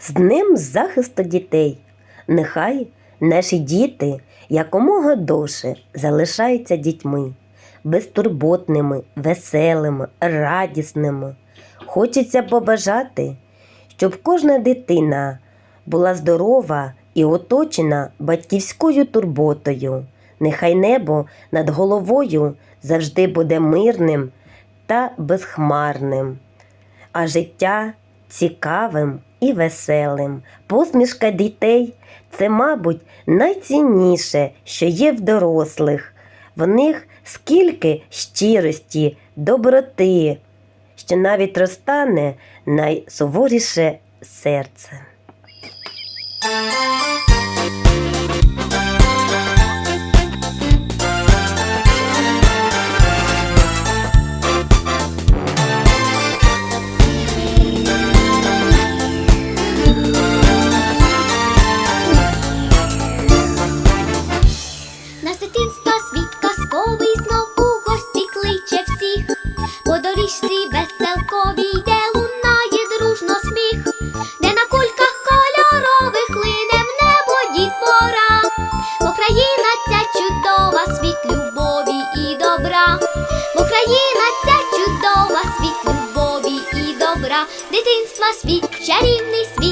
з Днем захисту дітей. Нехай наші діти якомога довше залишаються дітьми, безтурботними, веселими, радісними. Хочеться побажати, щоб кожна дитина була здорова і оточена батьківською турботою. Нехай небо над головою завжди буде мирним та безхмарним, а життя цікавим і веселим. Посмішка дітей це, мабуть, найцінніше, що є в дорослих. В них скільки щирості, доброти, що навіть розтане найсуворіше серце. Добра. Україна ця чудова, світ любові і добра. Дитинства світ, чарівний світ,